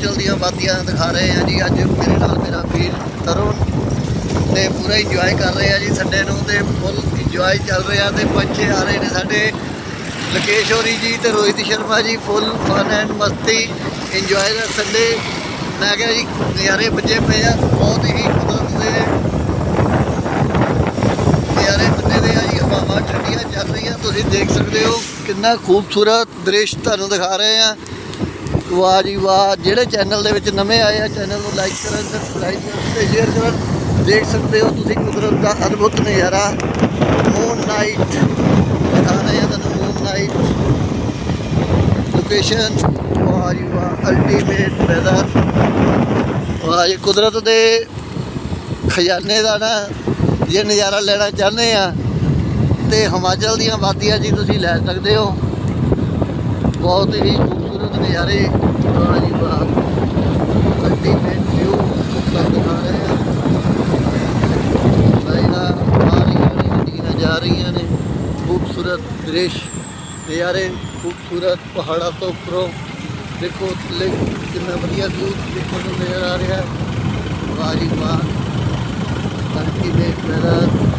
ਹਿਮਾਚਲ ਦੀਆਂ ਵਾਦੀਆਂ ਦਿਖਾ ਰਹੇ ਹਾਂ ਜੀ। ਅੱਜ ਮੇਰੇ ਨਾਲ ਮੇਰਾ ਵੀਰ ਤਰੁਣ ਤੇ ਪੂਰਾ ਇੰਜੋਏ ਕਰ ਰਹੇ ਆ ਜੀ ਸੰਡੇ ਨੂੰ ਤੇ ਫੁੱਲ ਇੰਜੋਏ ਚੱਲ ਰਿਹਾ ਤੇ ਬੱਚੇ ਆ ਰਹੇ ਨੇ ਸਾਡੇ। ਲਕੇਸ਼ ਹੋਰੀ ਜੀ ਤੇ Rohit Sharma ji full fun and ਮਸਤੀ ਇੰਜੋਏ ਦਾ ਸੰਡੇ ਮੈਂ ਕਿਹਾ ਜੀ, ਨਜ਼ਾਰੇ ਬੱਚੇ ਪਏ ਆ, ਬਹੁਤ ਹੀ ਕੁਦਰਤ ਦੇ ਨਜ਼ਾਰੇ ਬੰਦੇ ਦੇ ਆ ਜੀ, ਹਵਾਵਾਂ ਠੰਡੀਆਂ ਚੱਲ ਰਹੀਆਂ, ਤੁਸੀਂ ਦੇਖ ਸਕਦੇ ਹੋ ਕਿੰਨਾ ਖੂਬਸੂਰਤ ਦ੍ਰਿਸ਼ ਤੁਹਾਨੂੰ ਦਿਖਾ ਰਹੇ ਆ ਵਾਹ ਜੀ ਵਾਹ। ਜਿਹੜੇ ਚੈਨਲ ਦੇ ਵਿੱਚ ਨਵੇਂ ਆਏ ਆ ਚੈਨਲ ਨੂੰ ਲਾਈਕ ਕਰਨ ਸਬਸਕ੍ਰਾਈਬ ਕਰਨ ਤੇ ਸ਼ੇਅਰ ਕਰਨ, ਦੇਖ ਸਕਦੇ ਹੋ ਤੁਸੀਂ ਕੁਦਰਤ ਦਾ ਅਦਭੁਤ ਨਜ਼ਾਰਾ। ਮੂਨ ਨਾਈਟ ਦਿਖਾ ਰਹੇ ਆ ਤੁਹਾਨੂੰ ਮੂਨ ਨਾਈਟ ਲੋਕੇਸ਼ਨ ਵਾਹ ਜੀ ਵਾਹ ਅਲਟੀਮੇਟ ਵੈਦਰ ਵਾਹ ਜੀ, ਕੁਦਰਤ ਦੇ ਖਜ਼ਾਨੇ ਦਾ ਨਾ ਜੇ ਨਜ਼ਾਰਾ ਲੈਣਾ ਚਾਹੁੰਦੇ ਆ, ਤੇ ਹਿਮਾਚਲ ਦੀਆਂ ਵਾਦੀਆਂ ਜੀ ਤੁਸੀਂ ਲੈ ਸਕਦੇ ਹੋ। ਬਹੁਤ ਹੀ ਖੂਬਸੂਰਤ ਨਜ਼ਾਰੇ ਵਾਹ ਜੀ ਵਾਹ ਅਲਟੀਮੇਟ ਵਿਊ ਉੱਪਰ ਦਿਖਾ ਰਹੇ ਆ। ਲਾਈਨਾਂ ਆ ਰਹੀਆਂ ਨੇ ਗੱਡੀਆਂ ਜਾ ਰਹੀਆਂ ਨੇ, ਖੂਬਸੂਰਤ ਦ੍ਰਿਸ਼, ਨਜ਼ਾਰੇ, ਖੂਬਸੂਰਤ ਪਹਾੜਾਂ ਤੋਂ ਉੱਪਰੋਂ। ਦੇਖੋ, ਥੱਲੇ ਕਿੰਨਾ ਵਧੀਆ ਵਿਊ ਦੇਖਣ ਨੂੰ ਨਜ਼ਰ ਆ ਰਿਹਾ। ਹੈ ਵਾਹ ਜੀ ਵਾਹ। ਅਲਟੀਮੇਟ ਵੈਦਰ ਗੱਡੀਆਂ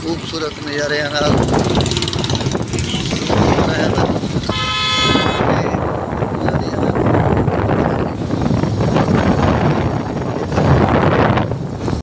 खूबसूरत नज़ारे हैं